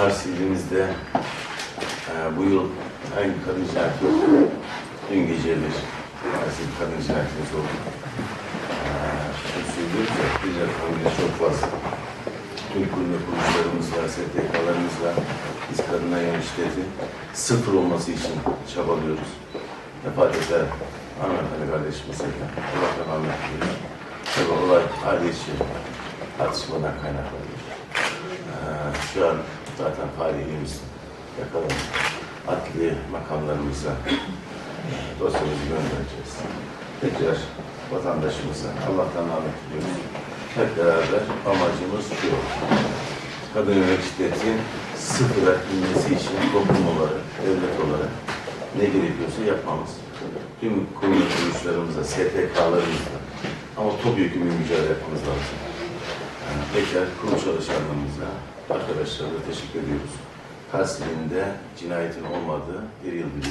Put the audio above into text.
Kars ilimizde e, bu yıl en kadın cinayeti. Dün gece bir maalesef kadın cinayetimiz oldu. E, ya, biz efendimiz çok fazla. Tüm kurum ve kuruluşlarımızla, STK'larımızla biz kadına yönelik sıfır olması için çabalıyoruz. Vefat eden hanımefendi kardeşimize de Allah'tan rahmet diliyoruz. Tabii olay aile içi tartışmadan kaynaklanıyor. Ee, şu an zaten failimiz yakalandı. Adli makamlarımıza dosyamızı göndereceğiz. Tekrar vatandaşımıza Allah'tan rahmet diliyoruz. Hep beraber amacımız şu. Kadın yönelik şiddetin sıfıra inmesi için toplum olarak, devlet olarak ne gerekiyorsa yapmamız. Tüm kurum kuruluşlarımıza, STK'larımızla ama topyekun mücadele yapmamız lazım. Tekrar kurum çalışanlarımıza, arkadaşlarımıza teşekkür ediyoruz. Kars ilinde cinayetin olmadığı bir yıl biliyoruz.